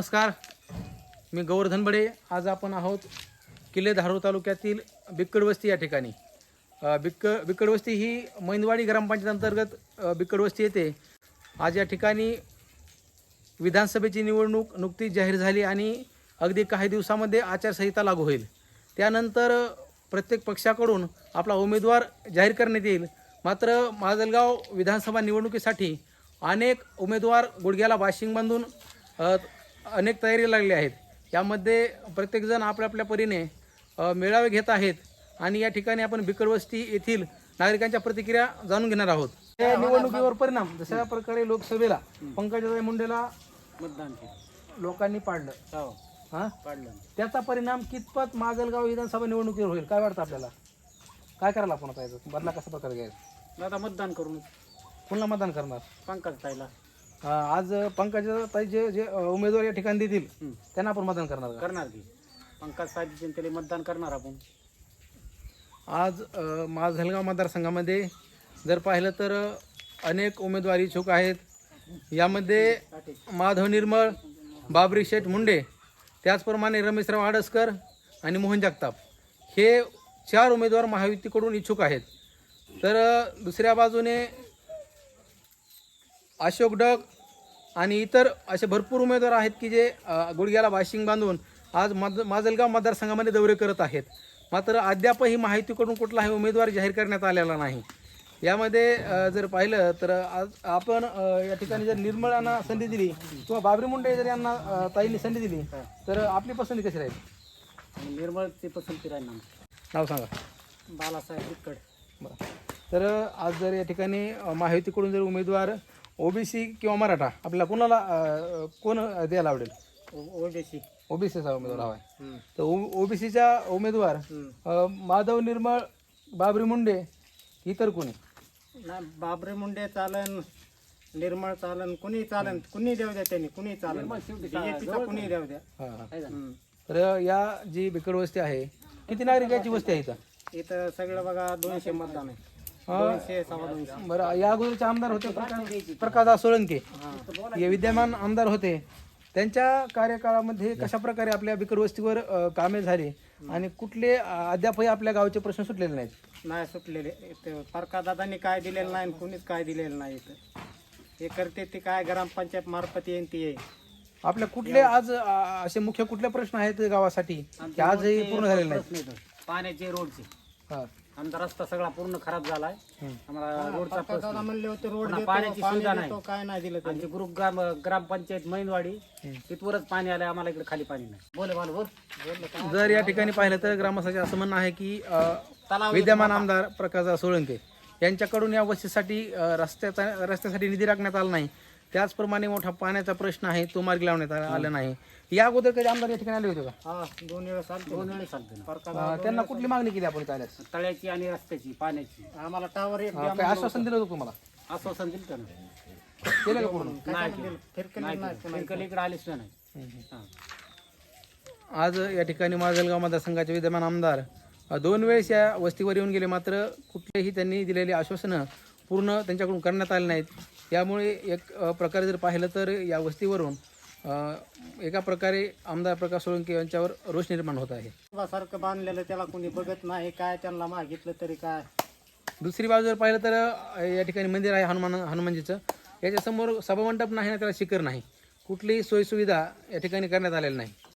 नमस्कार. मी गोवर्धन बडे आज आपण आहोत किल्ले धारूर तालुक्यातील बिक्कडवस्ती या ठिकाणी. बिक्क बिक्कडवस्ती ही मैंदवाडी ग्रामपंचायत अंतर्गत बिक्कडवस्ती येते आज या ठिकाणी विधानसभेची निवडणूक नुकतीच जाहीर झाली आणि अगदी काही दिवसामध्ये आचारसंहिता लागू होईल. त्यानंतर प्रत्येक पक्षाकडून आपला उमेदवार जाहीर करण्यात येईल. मात्र माजलगाव विधानसभा निवडणुकीसाठी अनेक उमेदवार गुडघ्याला बाशिंग बांधून अनेक तयारी लागली आहेत. यामध्ये प्रत्येकजण आपल्या आपल्या परीने मेळावे घेत आहेत आणि या ठिकाणी आपण बिकडवस्ती येथील नागरिकांच्या प्रतिक्रिया जाणून घेणार आहोत. या निवडणुकीवर परिणाम जशा प्रकारे लोकसभेला पंकजाताई मुंडेला मतदान केलं. लोकांनी पाडलं. हो काढलं त्याचा परिणाम कितपत माजलगाव विधानसभा निवडणुकीवर होईल? काय वाटतं आपल्याला? काय करायला आपण आता याचं? बदला कसा प्रकारे घ्यायचा? आता मतदान करून पुन्हा मतदान करणार. पंकज आज पंकजाताई जे जे अं, उमेदवार या ठिकाणी देतील हं. त्यांना आपण मतदान करणार का? करणार की. पंकज ताई जनतेला मतदान करणार आपण. आज अं, माजलगाव मतदारसंघामध्ये जर पाहिलं तर अं, अनेक उमेदवार इच्छुक आहेत. यामध्ये माधव निर्मळ बाबरी शेठ मुंडे त्याचप्रमाणे रमेशराव आडसकर आणि मोहन जगताप. हे चार उमेदवार महायुतीकडून इच्छुक आहेत. तर अं, दुसऱ्या बाजूने अशोक डग आणि इतर असे भरपूर उमेदवार आहेत की जे गुडघ्याला बाशिंग बांधून आज माज माजलगाव मतदारसंघामध्ये दौरे करत आहेत. मात्र अद्यापही माहितीकडून कुठलाही उमेदवार जाहीर करण्यात आलेला नाही. यामध्ये जर पाहिलं तर आज आपण या ठिकाणी जर निर्मळांना संधी दिली किंवा बाबरी मुंडे जर यांना ताईंनी संधी दिली तर आपली पसंती कशी राहील? निर्मळची पसंती राहील ना. नाव सांगा. बालासाहेब विकड बरं. तर आज जर या ठिकाणी अ, महायुतीकडून जर उमेदवार ओबीसी किंवा मराठा? आपल्याला कोणाला अ, कोण द्यायला आवडेल? ओबीसी ओबीसीचा उमेदवार हवा आहे तर ओबीसीचा उमेदवार अ, माधव निर्मळ बाबरी मुंडे इतर कोणी? नाही बाबरे मुंडे चालन निर्मळ चालन कुणी चालन कुणी देऊ द्या त्यांनी कुणी चालन. बीजेपीचा कुणी देऊ द्या. हां हां. हं. तर या जी बिकड वस्ती आहे किती नागरिकाची वस्ती आहे इथं? इथं सगळं बघा दोनशे मतदान आहे. हा. बरं या अगोदरचे आमदार होते प्रकाश प्रकाश सोळंके हे विद्यमान आमदार होते. त्यांच्या कार्यकाळामध्ये कशा प्रकारे आपल्या बिकड वस्तीवर कामे झाली आणि कुठले अद्यापही आपल्या गावचे प्रश्न सुटलेले नाहीत? नाही सुटलेले. दादांनी काय दिलेलं नाही कुणीच काय दिलेलं नाही हे करते ते काय ग्रामपंचायत मार्फत येईन ती येईल आपल्या कुठले आज असे मुख्य कुठले प्रश्न आहेत गावासाठी आजही पूर्ण झालेले नाहीत? पाण्याचे रोडचे. हा. आमचा रस्ता सगळा पूर्ण खराब झालाय. आम्हाला रोडचा प्रश्न. म्हणले होते रोड पाण्याची सुविधा नाही. काय नाही दिलं आमची ग्रुप ग्राम ग्रामपंचायत मैनवाडी तिथवरच पाणी आलंय आम्हाला इकडे खाली पाणी नाही. बोल बोल बोल. जर या ठिकाणी पाहिलं तर ग्रामस्थांचे असं म्हणणं आहे की अ, तलाव विद्यमान आमदार प्रकाश सोळंके यांच्याकडून या वस्तीसाठी अ, रस्त्याचा रस्त्यासाठी निधी राखण्यात आला नाही. त्याचप्रमाणे मोठा पाण्याचा प्रश्न आहे तो मार्गी लावण्यात आला नाही. या अगोदर कधी आमदार या ठिकाणी आले होते का? हा दोन वेळेस चालते दोन वेळेस चालते अ, त्यांना कुठली मागणी केली आपण इथं आल्यास तळ्याची आणि रस्त्याची पाण्याची. आम्हाला टावर एक अ, काय आश्वासन दिलं होतं तुम्हाला? आश्वासन दिलं का केलं का पूर्ण? नाही फिरकली इकडे आलीच नाही. हा. आज या ठिकाणी माजलगाव मतदारसंघाचे विद्यमान आमदार अ, दोन वेळेस या वस्तीवर येऊन गेले. मात्र कुठलेही त्यांनी दिलेली आश्वासनं पूर्ण त्यांच्याकडून करण्यात आले नाहीत. यामुळे एक प्रकारे जर पाहिलं तर या वस्तीवरून एका प्रकारे आमदार प्रकाश सोळंके यांच्यावर रोष निर्माण होत आहे. सारखं बांधलेलं त्याला कोणी बघत नाही काय त्यांना मागितलं तरी काय? दुसरी बाजू जर पाहिलं तर या ठिकाणी मंदिर आहे हनुमान हनुमानजीचं. याच्यासमोर सभामंडप नाही ना त्याला शिखर नाही. कुठलीही सोयीसुविधा या ठिकाणी करण्यात आलेली नाही.